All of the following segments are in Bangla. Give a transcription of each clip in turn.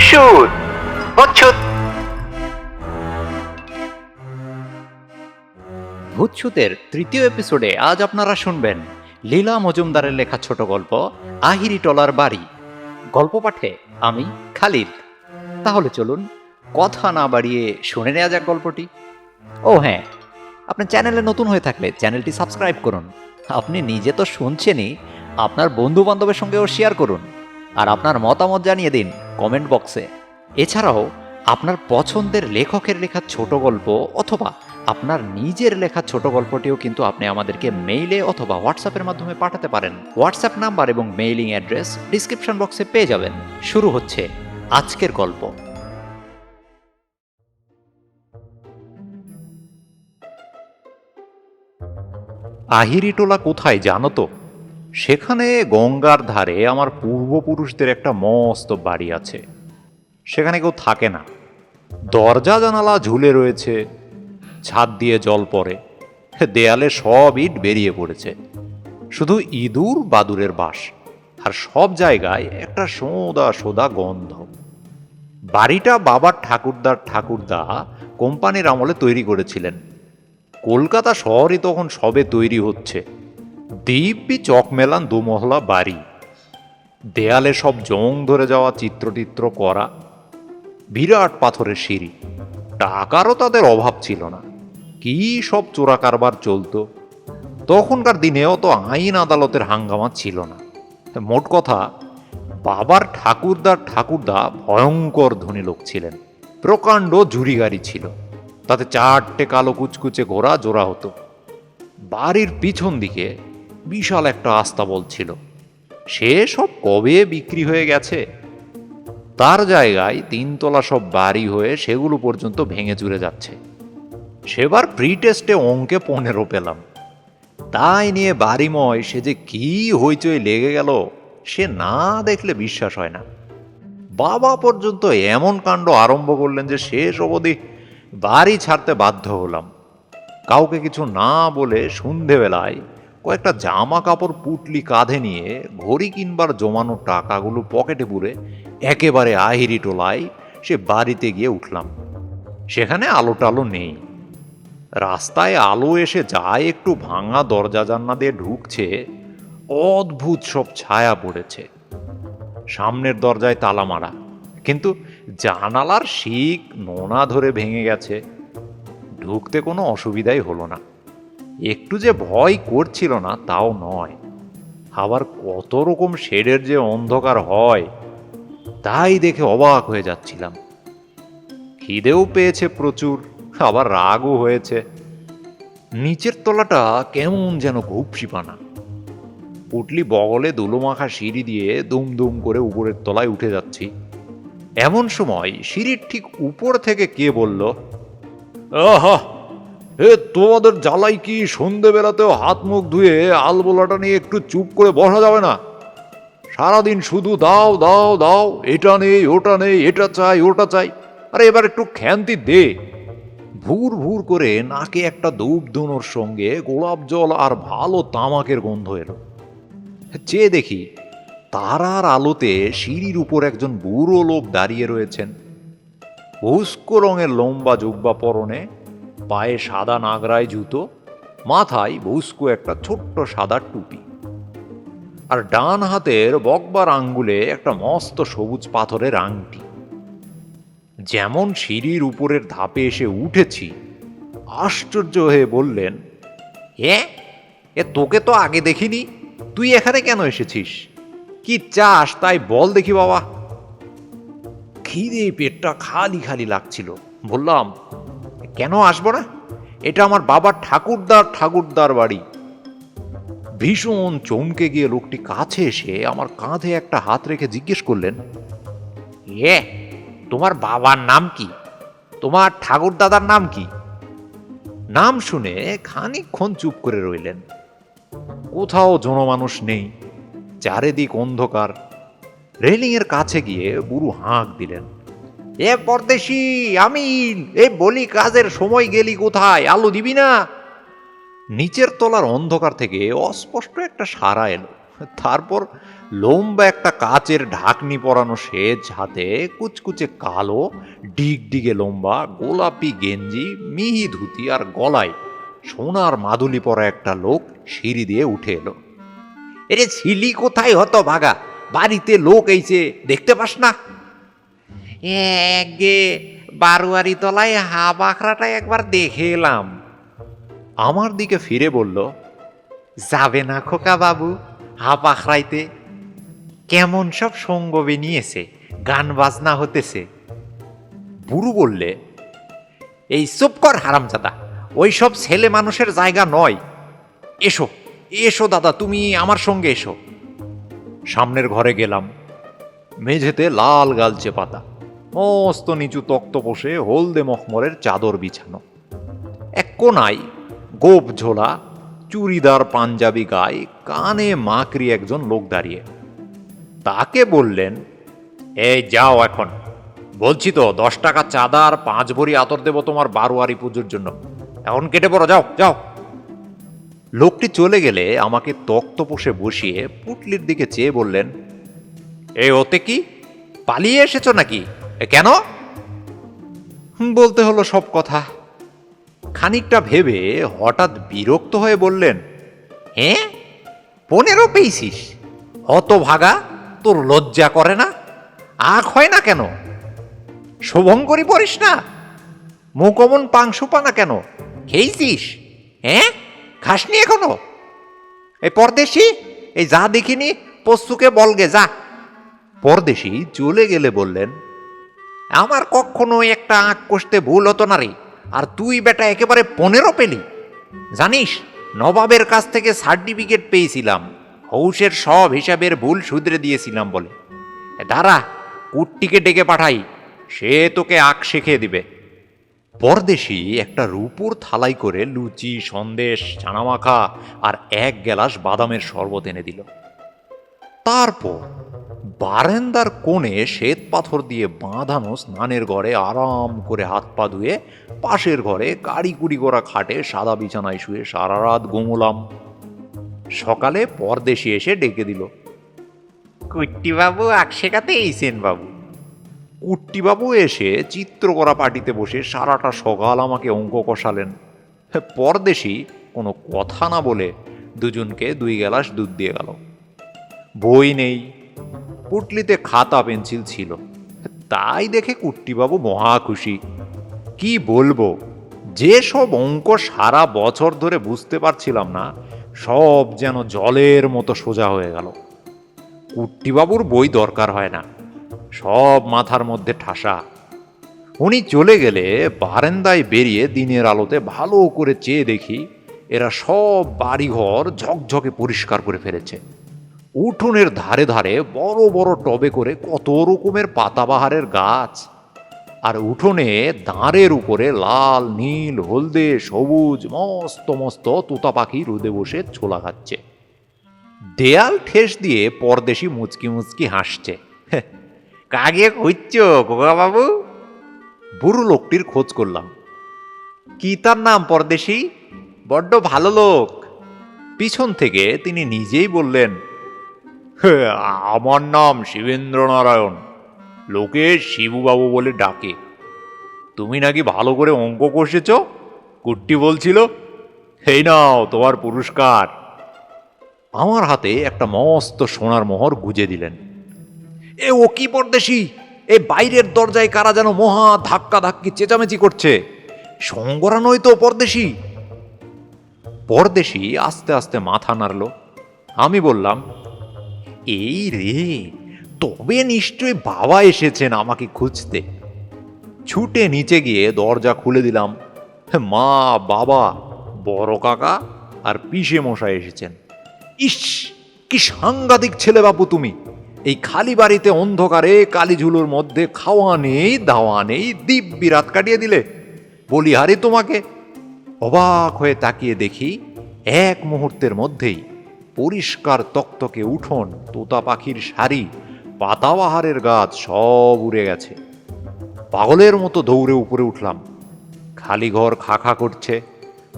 সুদ হচ্ছুত ভূতছুতের তৃতীয় এপিসোডে আজ আপনারা শুনবেন লীলা মজুমদারের লেখা ছোট গল্প, আহিরি টলার বাড়ি। গল্প পাঠে আমি, খালিদ। তাহলে চলুন কথা না বাড়িয়ে শুনে নেওয়া যাক গল্পটি। ও হ্যাঁ আপনার চ্যানেলে নতুন হয়ে থাকলে চ্যানেলটি সাবস্ক্রাইব করুন। আপনি নিজে তো শুনছেনই, আপনার বন্ধু বান্ধবের সঙ্গেও শেয়ার করুন। আর আপনার মতামত জানিয়ে দিন কমেন্ট বক্সে। এছাড়াও, আপনার পছন্দের লেখকের লেখা ছোট গল্প অথবা আপনার নিজের লেখা ছোট গল্পটিও কিন্তু আপনি আমাদেরকে মেইলে অথবা হোয়াটসঅ্যাপের মাধ্যমে পাঠাতে পারেন। হোয়াটসঅ্যাপ নাম্বার এবং মেইলিং অ্যাড্রেস ডিসক্রিপশন বক্সে পেয়ে যাবেন। শুরু হচ্ছে আজকের গল্প। আহিরিটোলা কোথায় জানো তো? সেখানে গঙ্গার ধারে আমার পূর্বপুরুষদের একটা মস্ত বাড়ি আছে। সেখানে কেউ থাকে না। দরজা, জানালা ঝুলে রয়েছে। ছাদ দিয়ে জল পড়ে। দেয়ালে সব ইট বেরিয়ে পড়েছে। শুধু ইঁদুর বাদুরের বাস। আর সব জায়গায় একটা সোদা সোদা গন্ধ। বাড়িটা বাবার ঠাকুরদার ঠাকুরদা কোম্পানির আমলে তৈরি করেছিলেন। কলকাতা শহরই তখন সবে তৈরি হচ্ছে। দিব্যি চকমেলান দুমহলা বাড়ি। দেয়ালে সব জং ধরে যাওয়া চিত্রটিত্র করা বিরাট পাথরের সিঁড়ি। টাকারও তাদের অভাব ছিল না। কি সব চোরা কারবার চলতো। তখনকার দিনেও তো আইন আদালতের হাঙ্গামা ছিল না। মোট কথা, বাবার ঠাকুরদার ঠাকুরদা ভয়ঙ্কর ধনী লোক ছিলেন। প্রকাণ্ড জুড়ি গাড়ি ছিল। তাতে চারটে কালো কুচকুচে ঘোড়া জোড়া হতো। বাড়ির পিছন দিকে বিশাল একটা আস্তাবল ছিল। সে সব কবে বিক্রি হয়ে গেছে? তার জায়গায় তিনতলা সব বাড়ি হয়ে সেগুলো পর্যন্ত ভেঙে চুরে যাচ্ছে। সেবার প্রি টেস্টে অঙ্কে পনেরো পেলাম। তাই নিয়ে বাড়িময় সে যে কি হইচই লেগে গেল, সে না দেখলে বিশ্বাস হয় না। বাবা পর্যন্ত এমন কাণ্ড আরম্ভ করলেন যে শেষ অবধি বাড়ি ছাড়তে বাধ্য হলাম। কাউকে কিছু না বলে সন্ধেবেলায় কয়েকটা জামা কাপড় পুটলি কাঁধে নিয়ে ঘড়ি কিনবার জমানো টাকাগুলো পকেটে পুরে একেবারে আহিরি টোলায় সে বাড়িতে গিয়ে উঠলাম। সেখানে আলো টালো নেই। রাস্তায় আলো এসে যায় একটু ভাঙা দরজা জান্না দিয়ে ঢুকছে, অদ্ভুত সব ছায়া পড়েছে। সামনের দরজায় তালা মারা, কিন্তু জানালার শিক নোনা ধরে ভেঙে গেছে। ঢুকতে কোনো অসুবিধাই হলো না। একটু যে ভয় করছিল না, তাও নয়। আবার কত রকম শেডের যে অন্ধকার হয়, তাই দেখে অবাক হয়ে যাচ্ছিলাম। খিদেও পেয়েছে প্রচুর, আবার রাগও হয়েছে। নিচের তলাটা কেমন যেন ঘুপসিপানা। পুটলি বগলে দুলোমাখা সিঁড়ি দিয়ে দুম দুম করে উপরের তলায় উঠে যাচ্ছি। এমন সময় সিঁড়ির ঠিক উপর থেকে কে বলল, আহা এ, তোমাদের জ্বালাই কি সন্ধেবেলাতেও হাত মুখ ধুয়ে আলবোলাটা নিয়ে একটু চুপ করে বসা যাবে না? সারাদিন শুধু দাও দাও দাও, এটা নেই, ওটা নেই, এটা চাই, ওটা চাই। আরে এবার একটু খ্যান্তি দে। ভুর ভুর করে নাকে একটা ধূপ সঙ্গে গোলাপ জল আর ভালো তামাকের গন্ধ এলো। চেয়ে দেখি, তারার আলোতে সিঁড়ির উপর একজন বুড়ো লোক দাঁড়িয়ে রয়েছেন। উস্কো রঙের লম্বা জুব্বা পরনে পায়ে সাদা নাগরায় জুতো, মাথায় ভুস্কো একটা ছোট্ট সাদা টুপি আর ডান হাতের বকবার আঙ্গুলে একটা মস্ত সবুজ পাথরের আংটি। যেমন সিঁড়ির উপরের ধাপে এসে উঠেছি, আশ্চর্য হয়ে বললেন, এ এ তোকে তো আগে দেখিনি, তুই এখানে কেন এসেছিস? কি চাস তাই বল দেখি বাবা। খিদে পেটটা খালি খালি লাগছিল, বললাম কেন আসব না? এটা আমার বাবার ঠাকুরদার ঠাকুরদার বাড়ি। ভীষণ চমকে গিয়ে লোকটি কাছে এসে আমার কাঁধে একটা হাত রেখে জিজ্ঞেস করলেন, এ, তোমার বাবার নাম কি? তোমার ঠাকুর দাদার নাম কি? নাম শুনে খানিকক্ষণ চুপ করে রইলেন। কোথাও জনমানুষ নেই, চারিদিক অন্ধকার। রেলিংয়ের কাছে গিয়ে বুড়ো হাঁক দিলেন। এ পরদেশি আমি এ বলি কাজের সময় গেলি কোথায়? আলো দিবি না? নিচের তলার অন্ধকার থেকে অস্পষ্ট একটা সারা এলো। তারপর লম্বা একটা কাচের ঢাকনি পরানো সেজ হাতে কুচকুচে কালো ডিগ ডিগে লম্বা, গোলাপি গেঞ্জি, মিহি ধুতি আর গলায় সোনার মাদুলি পরা একটা লোক সিঁড়ি দিয়ে উঠে এলো। এরে ছিলি কোথায় হতো ভাগা বাড়িতে লোক এইছে, দেখতে পাস না? গে বারোয়ারি তলায় হা বাখরাটা একবার দেখে এলাম। আমার দিকে ফিরে বলল, যাবে না খোকা বাবু হা পাখরাইতে কেমন সব সঙ্গ নিয়েছে গান বাজনা হতেছে। বুড়ু বললে, এই চুপ কর হারামজাদা, ওই সব ছেলে মানুষের জায়গা নয়। এসো এসো দাদা, তুমি আমার সঙ্গে এসো। সামনের ঘরে গেলাম, মেঝেতে লাল গালচে পাতা। মস্ত নিচু তক্ত বসে হলদে মখমরের চাদর বিছানো। এক কোনায় গোপ ঝোলা চুড়িদার পাঞ্জাবি গায়ে কানে মাকড়ি একজন লোক দাঁড়িয়ে। তাকে বললেন এই যাও এখন। বলছি তো দশ টাকা চাঁদা আর পাঁচ ভরি আতর দেবো তোমার বারোয়ারি পুজোর জন্য। এখন কেটে পড়ো যাও যাও। লোকটি চলে গেলে আমাকে তক্ত পোষে বসিয়ে পুটলির দিকে চেয়ে বললেন এ ওতে কি? পালিয়ে এসেছ নাকি? এ, কেন? বলতে হলো সব কথা। খানিকটা ভেবে হঠাৎ বিরক্ত হয়ে বললেন হ্যাঁ পনেরো পেয়েছিস। অত ভাগা তোর লজ্জা করে না? আখ হয় না কেন? শুভঙ্করী পড়িস না? মুখ অমন পাংশু পানা কেন? খেয়েছিস? হ্যাঁ খাসনি এখনও? এই পরদেশি? এই যা দেখিনি পশুকে বলগে যা। পরদেশি চলে গেলে বললেন আমার কখনো একটা আঁক কষতে ভুল হতো না রে। আর তুই বেটা একেবারে পনেরো পেলি। জানিস, নবাবের কাছ থেকে সার্টিফিকেট পেয়েছিলাম। হৌসের সব হিসাবের ভুল শুধরে দিয়েছিলাম বলে। দাঁড়া, কুটটিকে ডেকে পাঠাই। সে তোকে আঁক শিখিয়ে দিবে। পরদেশি একটা রূপুর থালাই করে লুচি, সন্দেশ, ছানামাখা আর এক গ্লাস বাদামের শরবত এনে দিল। তারপর বারান্দার কোণে শ্বেত পাথর দিয়ে বাঁধানো স্নানের ঘরে আরাম করে হাত পা ধুয়ে পাশের ঘরে কাড়ি কুড়ি করা খাটে সাদা বিছানায় শুয়ে সারা রাত ঘুমোলাম। সকালে পরদেশি এসে ডেকে দিল কুট্টিবাবু আক শেখাতে এইছেন বাবু। কুট্টিবাবু এসে চিত্র করা পার্টিতে বসে সারাটা সকাল আমাকে অঙ্ক কষালেন। পরদেশি কোনো কথা না বলে দুজনকে দুই গ্লাস দুধ দিয়ে গেল। বই নেই। পুটলিতে খাতা পেন্সিল ছিল। তাই দেখে কুট্টিবাবু মহা খুশি। কি বলব, যে সব অঙ্ক সারা বছর ধরে বুঝতে পারছিলাম না, সব যেন জলের মতো সোজা হয়ে গেল। কুট্টিবাবুর বই দরকার হয় না, সব মাথার মধ্যে ঠাসা। উনি চলে গেলে বারান্দায় বেরিয়ে দিনের আলোতে ভালো করে চেয়ে দেখি, এরা সব বাড়িঘর ঝকঝকে পরিষ্কার করে ফেলেছে। উঠোনের ধারে ধারে বড় বড় টবে করে কত রকমের পাতাবাহারের গাছ। আর উঠোনে দাঁড়ের উপরে লাল নীল হলদে সবুজ মস্ত মস্ত তোতা পাখি রোদে বসে ছোলা খাচ্ছে। দেয়াল ঠেস দিয়ে পরদেশি মুচকি মুচকি হাসছে। "হ্যাঁ, কাগে খুঁজছ বাবু বুড়ো লোকটির খোঁজ করলাম। কি তার নাম পরদেশি? বড্ড ভালো লোক। পিছন থেকে তিনি নিজেই বললেন "হে, আমার নাম শিবেন্দ্র নারায়ণ লোকে শিবুবাবু বলে ডাকে। তুমি নাকি ভালো করে অঙ্ক কষেছ? কুট্টি বলছিল, এই নাও তোমার পুরস্কার। আমার হাতে একটা মস্ত সোনার মোহর গুজে দিলেন। এ ও কি পরদেশি? এ বাইরের দরজায় কারা যেন মহা ধাক্কা ধাক্কি চেঁচামেচি করছে? সঙ্গরা নয় তো পরদেশি? পরদেশি আস্তে আস্তে মাথা নাড়ল। আমি বললাম এই রে, তবে নিশ্চয়ই বাবা এসেছেন আমাকে খুঁজতে। ছুটে নিচে গিয়ে দরজা খুলে দিলাম। মা, বাবা, বড় কাকা আর পিসে মশাই এসেছেন। ইস, কি সাংঘাতিক ছেলে বাপু তুমি। এই খালি বাড়িতে অন্ধকারে কালীঝুলোর মধ্যে খাওয়া নেই, দাওয়া নেই, দিব্যি রাত কাটিয়ে দিলে। বলি হারি তোমাকে? অবাক হয়ে তাকিয়ে দেখি এক মুহূর্তের মধ্যেই পরিষ্কার তকতকে উঠোন, তোতা পাখির শাড়ি পাতাবাহারের গাছ, সব উড়ে গেছে। পাগলের মতো দৌড়ে উপরে উঠলাম। খালি ঘর খা খা করছে।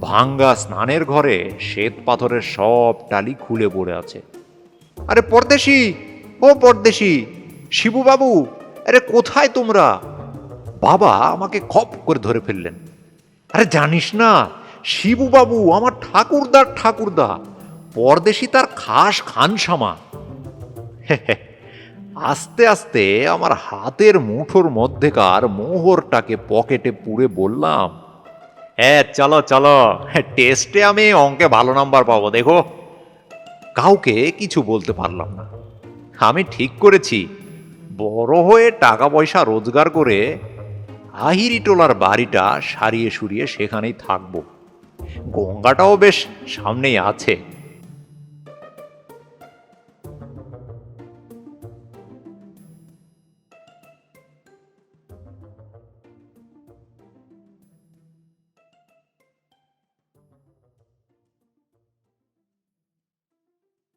ভাঙ্গা স্নানের ঘরে শ্বেত পাথরের সব টালি খুলে পড়ে আছে। আরে পরদেশি! ও পরদেশি! শিবুবাবু, আরে কোথায় তোমরা? বাবা আমাকে খপ করে ধরে ফেললেন। আরে জানিস না, শিবুবাবু আমার ঠাকুরদার ঠাকুরদা। পরদেশি তার খাস খানসামা। আস্তে আস্তে আমার হাতের মুঠোর মধ্যেকার মোহরটাকে পকেটে পুরে বললাম হ্যাঁ চলো চলো, টেস্টে আমি অঙ্কে ভালো নাম্বার পাবো, দেখো। কাউকে কিছু বলতে পারলাম না। আমি ঠিক করেছি, বড় হয়ে টাকা পয়সা রোজগার করে আহিরি টোলার বাড়িটা সারিয়ে সুরিয়ে সেখানেই থাকব। গঙ্গাটাও বেশ সামনেই আছে।